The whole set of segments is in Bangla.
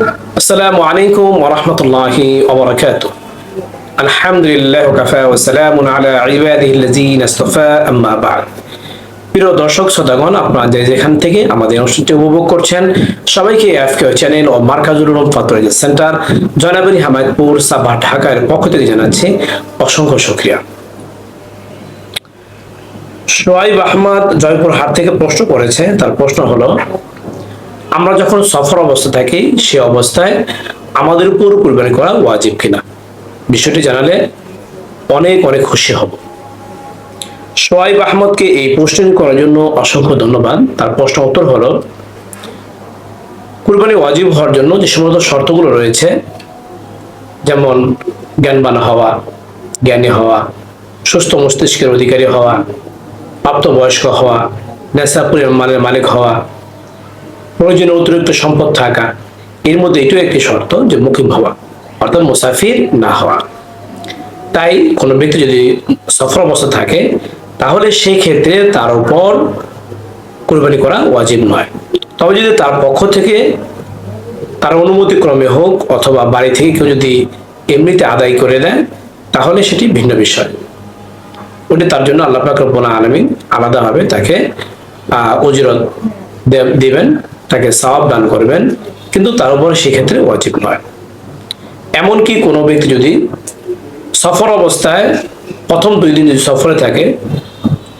আসসালামু আলাইকুম ওয়া রাহমাতুল্লাহি ওয়া বারাকাতুহু। আলহামদুলিল্লাহ কাফা ওয়া সালামুন আলা ইবাদিহি আল্লাযিনা ইসতাফা আম্মা বা'দ। প্রিয় দর্শক, শ্রোতাগণ, আপনারা যেখান থেকে আমাদের অনুষ্ঠানটি উপভোগ করছেন, সবাইকে এফকে চ্যানেল ও মার্কাজুল ফাতরিজ সেন্টার জয়নাবাড়ি হামায়তপুর সাবা ঢাকার পক্ষ থেকে জানাচ্ছি অসংখ্য শুক্রিয়া। সোয়াইব আহমদ জয়পুর হাট থেকে প্রশ্ন করেছে, তার প্রশ্ন হলো আমরা যখন সফর অবস্থা থাকি, সে অবস্থায় আমাদের উপর কুরবানি করা ওয়াজিব কিনা? বিষয়টি জানালে অনেক অনেক খুশি হব। সোয়াইব আহমদকে এই প্রশ্নটি করার জন্য অসংখ্য ধন্যবাদ। তার প্রশ্ন উত্তর হলো, কুরবানি ওয়াজিব হওয়ার জন্য যে সমস্ত শর্তগুলো রয়েছে, যেমন জ্ঞানবান হওয়া, জ্ঞানী হওয়া, সুস্থ মস্তিষ্কের অধিকারী হওয়া, প্রাপ্তবয়স্ক হওয়া, নেশা মানের মালিক হওয়া প্রয়োজনীয় অতিরিক্ত সম্পদ থাকা। এর মধ্যে এটাও একটি শর্ত যে মুকিম হওয়া, অর্থাৎ মুসাফির না হওয়া। তাই কোনো ব্যক্তি যদি সফর অবস্থা থাকে, তাহলে সেই ক্ষেত্রে তার উপর কোরবানি করা ওয়াজিব নয়। তবে যদি তার পক্ষ থেকে তার অনুমতি ক্রমে হোক অথবা বাড়ি থেকে কেউ যদি এমনিতে আদায় করে দেয়, তাহলে সেটি ভিন্ন বিষয়। ওটি তার জন্য আল্লাহ পাক রব্বুল আলামিন আলাদাভাবে তাকে দে- দিবেন। তাকে সওয়াব দান করবেন, কিন্তু তার উপর সেক্ষেত্রে ওয়াজিব নয়। এমনকি কোনো ব্যক্তি যদি সফর অবস্থায় প্রথম দুই দিন যদি সফরে থাকে,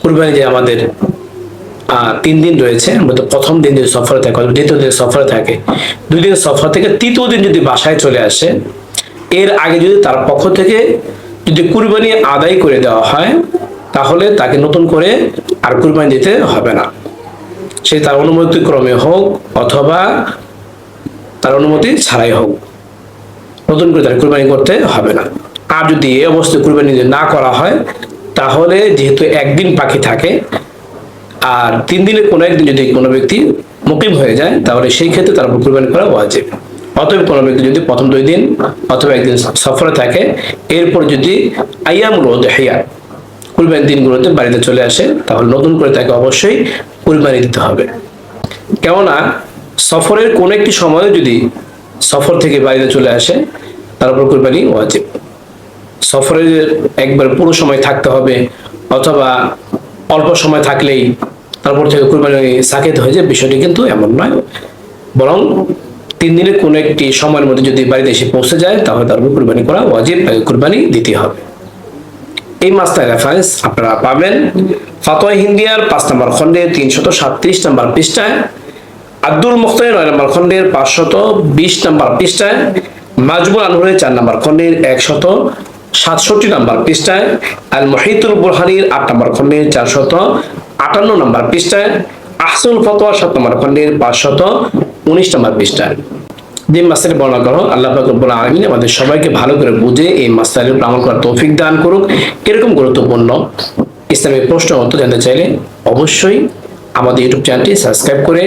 কুরবানি যে আমাদের তিন দিন রয়েছে প্রথম দিন যদি সফরে থাকে দ্বিতীয় দিন সফরে থাকে, দুই দিন সফর থেকে তৃতীয় দিন যদি বাসায় চলে আসে, এর আগে যদি তার পক্ষ থেকে যদি কুরবানি আদায় করে দেওয়া হয়, তাহলে তাকে নতুন করে আর কুরবানি দিতে হবে না। সে তার অনুমতি ক্রমে হোক অথবা তার অনুমতি ছাড়াই হোক। নতুন করে তার কুরবানি করতে হবে না। আর যদি এই অবস্থায় কুরবানি না করা হয়, তাহলে যেহেতু একদিন পাখি থাকে, আর তিন দিনের কোনো একদিন যদি কোনো ব্যক্তি মুকিম হয়ে যায়, তাহলে সেই ক্ষেত্রে তার উপর কুরবানি করা ওয়াজিব। অতএব কোনো ব্যক্তি যদি প্রথম দুই দিন অথবা একদিন সফরে থাকে, এরপর যদি আইয়ামুল ওদহিয়া কুরবানির দিনগুলোতে বাড়িতে চলে আসে, তাহলে নতুন করে তাকে অবশ্যই কুরবানি দিতে হবে। কেননা, সফরের কোন একটি সময়ে যদি সফর থেকে বাড়িতে চলে আসে, তার উপর কুরবানি ওয়াজিব। সফরের একবার পুরো সময় থাকতে হবে, অথবা অল্প সময় থাকলেই তারপর থেকে কুরবানি সাকেত হয়ে যায়, বিষয়টি কিন্তু এমন নয়। বরং তিন দিনের কোনো একটি সময়ের মধ্যে যদি বাড়িতে এসে পৌঁছে যায়, তাহলে তার উপর কুরবানি করা ওয়াজিব, তাকে কুরবানি দিতে হবে। এই মাস্টার রেফারেন্স আপনারা পাবেন। ফাতোয়া হিন্দিয়ার পাঁচ নম্বর খন্ডে তিনশত সাতত্রিশ নম্বর পৃষ্ঠায়। আব্দুল মুখতার নয় নম্বর খন্ডের পাঁচশত বিশ নম্বর পৃষ্ঠায়। মাজমুল আনহুরের চার নম্বর খন্ডের একশত সাতষট্টি নম্বর পৃষ্ঠায়। আল মহিতুল বুরহানির আট নম্বর খন্ডের চারশত আটান্ন নম্বর পৃষ্ঠায়। আহসুল ফতোয়া সাত নম্বর খন্ডের পাঁচশত উনিশ নম্বর পৃষ্ঠায়। যে মাস্টারের বর্ণনা করো, আল্লাহ পাক রব্বুল আলামিন আমাদের সবাইকে ভালো করে বুঝে এই মাস্টারের আমল করার তৌফিক দান করুক। এরকম গুরুত্বপূর্ণ? ইসলামিক প্রশ্ন উত্তর জানতে চাইলে অবশ্যই আমাদের ইউটিউব চ্যানেলটি সাবস্ক্রাইব করে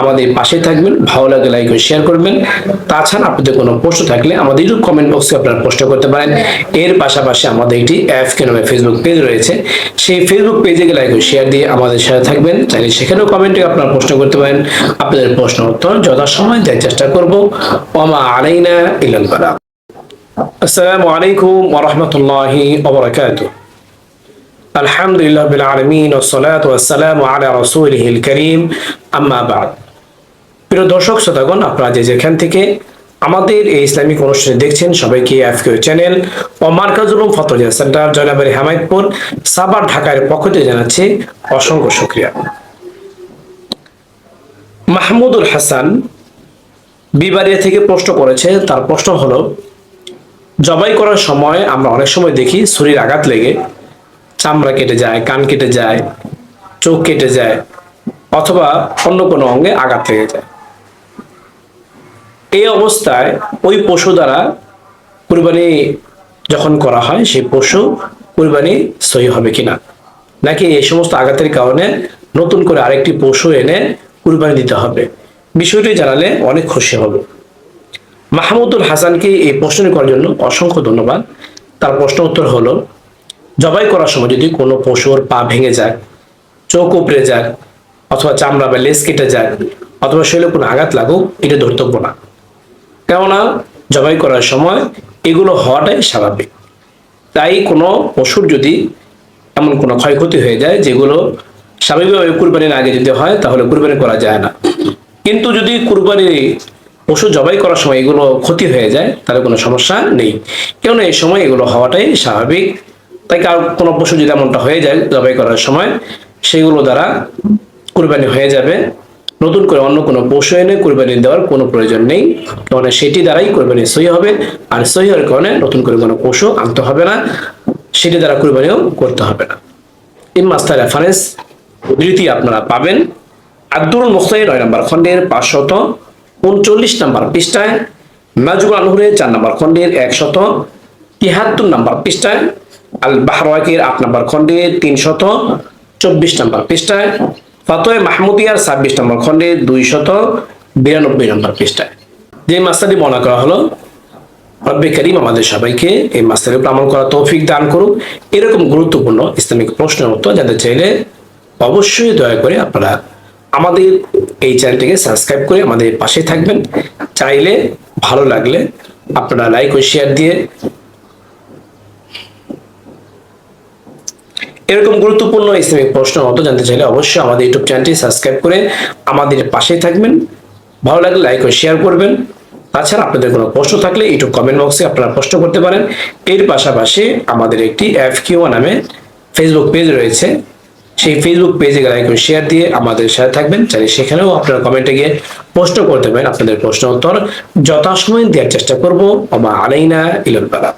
আমাদের পাশে থাকবেন, ভালো লাগলে লাইক ও শেয়ার করবেন। তাছাড়া আপনাদের কোনো প্রশ্ন থাকলে আমাদের ইউটিউব কমেন্ট বক্সে আপনারা প্রশ্ন করতে পারেন। এর পাশাপাশি আমাদের একটি এফকে নামে ফেসবুক পেজ রয়েছে। সেই ফেসবুক পেজে লাইক ও শেয়ার দিয়ে আমাদের সাথে থাকবেন। চাইলে সেখানেও কমেন্টে আপনারা প্রশ্ন করতে পারেন। আপনাদের প্রশ্ন উত্তর যথাসময় দেওয়ার চেষ্টা করব। ওমা আলাইনা ইলাল বালাগ আসসালামু আলাইকুম ওয়া রাহমাতুল্লাহি ওয়া বারাকাতুহু। আলহামদুলিল্লাহ বিল আলমিন আলা রসুল হিল করিম আম্মাবাদ প্রিয় দর্শক, শ্রোতাগণ, আপনারা যে যেখান থেকে আমাদের এই ইসলামিক অনুষ্ঠানে দেখছেন, সবাইকে এফকিউ চ্যানেল ও মার্কাজুলুম ফতোজিয়া সেন্টার সাবার ঢাকার পক্ষ থেকে জানাচ্ছি অসংখ্য সুক্রিয়া মাহমুদুল হাসান বিবারিয়া থেকে প্রশ্ন করেছে, তার প্রশ্ন হলো, জবাই করার সময় আমরা অনেক সময় দেখি শরীর আঘাত লেগে চামড়া কেটে যায়, কান কেটে যায়, চোখ কেটে যায়, অথবা অন্য কোনো অঙ্গে আঘাত লেগে যায়। এই অবস্থায় ওই পশু দ্বারা কুরবানি যখন করা হয়, সেই পশু কুরবানি সহি হবে কিনা? নাকি এই সমস্ত আঘাতের কারণে নতুন করে আরেকটি পশু এনে কুরবানি দিতে হবে? বিষয়টি জানালে অনেক খুশি হব। মাহমুদুল হাসানকে এই প্রশ্ন করার জন্য অসংখ্য ধন্যবাদ। তার প্রশ্ন উত্তর হলো জবাই করার সময় যদি কোনো পশুর পা ভেঙে যায়, চোখ উপড়ে যায়, অথবা চামড়া বা লেজ কেটে যায়, অথবা শরীরে কোনো আঘাত লাগুক, এটা ধর্তব্য না। কেননা জবাই করার সময় এগুলো হওয়াটাই স্বাভাবিক। তাই কোনো পশুর যদি এমন কোনো ক্ষয়ক্ষতি হয়ে যায়, যেগুলো স্বাভাবিকভাবে কুরবানির আগে যদি হয়, তাহলে কুরবানি করা যায় না। কিন্তু যদি কুরবানি পশু জবাই করার সময় এগুলো ক্ষতি হয়ে যায়, তাহলে কোনো সমস্যা নেই। কেননা এই সময় এগুলো হওয়াটাই স্বাভাবিক। তাই কারও কোনো পশু যদি এমনটা হয়ে যায় জবাই করার সময়, সেগুলো দ্বারা কুরবানি হয়ে যাবে। নতুন করে অন্য কোনো পশু এনে কুরবানি দেওয়ার কোনো প্রয়োজন নেই। কারণ সেটি দ্বারাই কুরবানি সহি হবে। আর সহি হওয়ার কারণে নতুন করে কোনো পশু আনতে হবে না। সেটি দ্বারা কুরবানিও করতে হবে না। এই মাস্টার রেফারেন্স উদ্ধৃতি আপনারা পাবেন। আব্দুল মুখতাই নয় নম্বর খণ্ডের পাঁচশত উনচল্লিশ নম্বর পৃষ্ঠায় নাজুল আনহুরের চার নম্বর খণ্ডের একশত তিহাত্তর নম্বর পৃষ্ঠায় আল বাহরাকের আট নম্বর খণ্ডের তিনশত চব্বিশ নম্বর পৃষ্ঠায়, ফতোয় মাহমুদিয়ার ছাব্বিশ নম্বর খণ্ডের দুইশত বিরানব্বই নম্বর পৃষ্ঠায়। যে মাস্টারটি বর্ণনা করা হলো, রব্বে করিম আমাদের সবাইকে এই মাস্টারের উপর আমল করা তৌফিক দান করুক। এরকম গুরুত্বপূর্ণ ইসলামিক প্রশ্নের উত্তর জানতে চাইলে অবশ্যই দয়া করে আপনারা আমাদের এই চ্যানেলটিকে সাবস্ক্রাইব করে আমাদের পাশে থাকবেন। চাইলে ভালো লাগলে আপনারা লাইক ও শেয়ার দিয়ে এরকম গুরুত্বপূর্ণ ইসলামিক প্রশ্ন মতো জানতে চাইলে অবশ্যই আমাদের ইউটিউব চ্যানেলটি সাবস্ক্রাইব করে আমাদের পাশেই থাকবেন। ভালো লাগলে লাইক ও শেয়ার করবেন। তাছাড়া আপনাদের কোনো প্রশ্ন থাকলে ইউটিউব কমেন্ট বক্সে আপনারা প্রশ্ন করতে পারেন। এর পাশাপাশি আমাদের একটি এফ কিউ নামে ফেসবুক পেজ রয়েছে। সেই ফেসবুক পেজে লাইক ও শেয়ার দিয়ে আমাদের সাথে থাকবেন। চাইলে সেখানেও আপনারা কমেন্টে গিয়ে প্রশ্ন করতে পারেন। আপনাদের প্রশ্ন উত্তর যথাসময়ে দেওয়ার চেষ্টা করব। অমা আলাইনা ইলুল বালা